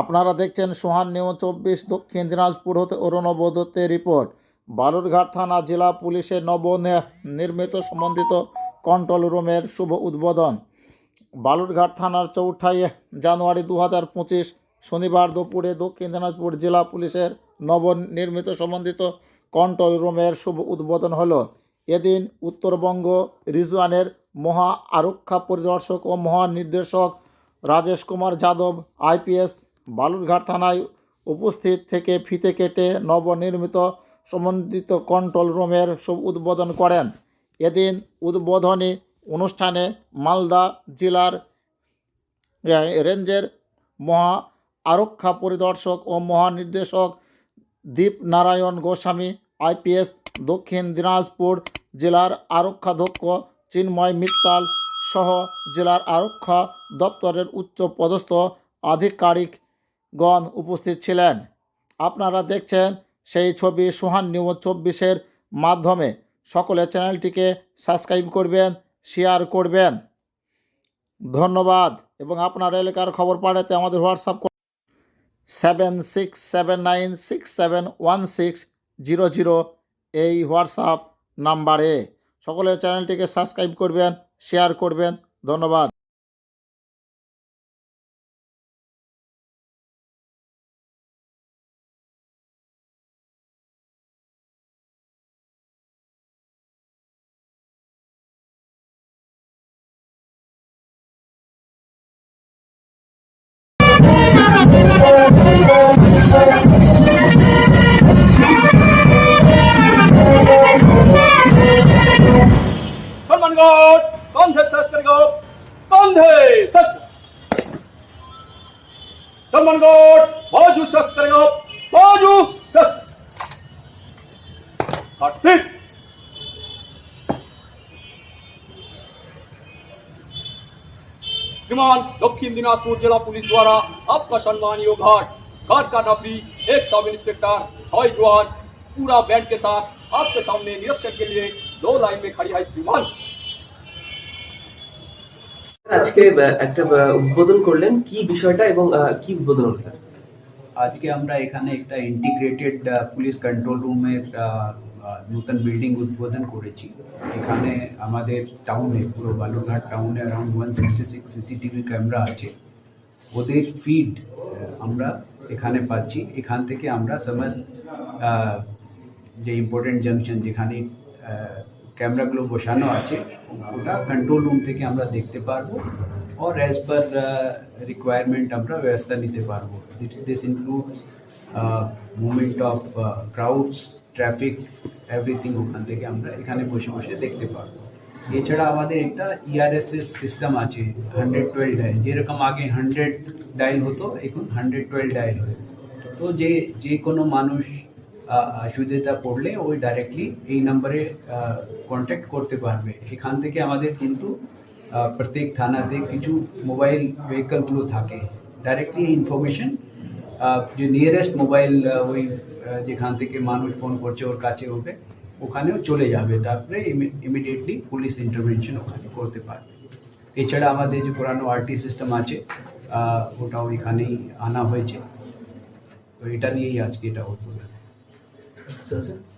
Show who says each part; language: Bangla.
Speaker 1: আপনারা দেখছেন সোহান নিউ চব্বিশ, দক্ষিণ দিনাজপুর হতে অরুণব দত্তের রিপোর্ট। বালুরঘাট থানা জেলা পুলিশের নব নির্মিত সম্বন্ধিত কন্ট্রোল রুমের শুভ উদ্বোধন। বালুরঘাট থানার চৌঠাই জানুয়ারি দু হাজার পঁচিশ, শনিবার দুপুরে দক্ষিণ দিনাজপুর জেলা পুলিশের নবনির্মিত সম্বন্ধিত কন্ট্রোল রুমের শুভ উদ্বোধন হলো। এদিন উত্তরবঙ্গ রিজওয়ানের মহা আরক্ষা পরিদর্শক ও মহানির্দেশক রাজেশ কুমার যাদব, আইপিএস বালুরঘাট থানায় উপস্থিত থেকে ফিতে কেটে নবনির্মিত সম্বন্ধিত কন্ট্রোল রুমের শুভ উদ্বোধন করেন। এদিন উদ্বোধনী অনুষ্ঠানে মালদা জেলার রেঞ্জের মহা আরক্ষা পরিদর্শক ও মহানির্দেশক দীপ নারায়ণ গোস্বামী, আইপিএস দক্ষিণ দিনাজপুর জেলার আরক্ষাধ্যক্ষ চিন্ময় মিত্তাল সহ জেলার আরক্ষা দপ্তরের উচ্চ পদস্থ আধিকারিকগণ উপস্থিত ছিলেন। আপনারা দেখছেন সেই ছবি সোহান নিউজ চব্বিশের মাধ্যমে। সকলে চ্যানেলটিকে সাবস্ক্রাইব করবেন, শেয়ার করবেন। ধন্যবাদ। এবং আপনার এলাকার খবর পাঠাতে আমাদের WhatsApp seven six seven nine six seven one six zero zero এই হোয়াটসঅ্যাপ নাম্বারে। সকলে চ্যানেলটিকে সাবস্ক্রাইব করবেন, শেয়ার করবেন। ধন্যবাদ।
Speaker 2: সম্মানগণ কন্ধে শাস্ত্রী গো কন্ধে শাস্ত্র সম্মানগণ বাজু শাস্ত্রী গো বাজু শাস্ত্র কার্তিক श्रीमान दक्षिण दिनाजपुर जिला पुलिस द्वारा आपका सम्मानीय घाट घाट का नफरी एक सब इंस्पेक्टर हाई जवान पूरा बैंड के साथ आपके सामने निरीक्षण के लिए दो लाइन में खड़ी है श्रीमान
Speaker 3: আজকে আহ, একটা আহ, উদ্বোধন করলেন কি বিষয়টা এবং আহ, কি উদ্বোধন হলো স্যার
Speaker 4: আজকে আমরা এখানে একটা ইন্টিগ্রেটেড পুলিশ কন্ট্রোল রুমের নতুন বিল্ডিং উদ্বোধন করেছি এখানে আমাদের টাউনে পুরো বালুরঘাট টাউনে around one sixty six CCTV camera আছে ওদের ফিড আমরা এখানে পাচ্ছি এখান থেকে আমরা সমস্ত আহ, যে ইম্পর্টেন্ট জাংশন যেখানে ক্যামেরাগুলো বসানো আছে ওটা কন্ট্রোল রুম থেকে আমরা দেখতে পারবো और एज पर रिक्वायरमेंट আমরা ব্যবস্থা নিতে পারবো this include movement of crowds traffic everything ওখান থেকে আমরা এখানে বসে বসে দেখতে পারব। এছাড়া আমাদের একটা E ইআরএসএস সিস্টেম আছে হান্ড্রেড টুয়েলভ ডায়াল যেরকম আগে হান্ড্রেড ডায়াল হতো, এখন হান্ড্রেড টুয়েলভ ডায়াল হয় তো যে যে কোনো মানুষ অসুবিধা পড়লে ওই ডাইরেক্টলি এই নাম্বারে কন্ট্যাক্ট করতে পারবে। এখান থেকে আমাদের কিন্তু প্রত্যেক থানাতে কিছু মোবাইল ভেহিকলগুলো থাকে। ডাইরেক্টলি ইনফরমেশন যে নিয়ারেস্ট মোবাইল ওই যেখান থেকে মানুষ ফোন করছে, ওর কাছে ওকে ওখানেও চলে যাবে। তারপরে ইমিডিয়েটলি পুলিশ ইন্টারভেনশন ওখানে করতে পারবে। এছাড়া আমাদের যে পুরানো আরটি সিস্টেম আছে ওটাও এখানেই আনা হয়েছে। তো এটা নিয়েই আজকে এটা
Speaker 3: স্যার স্যার?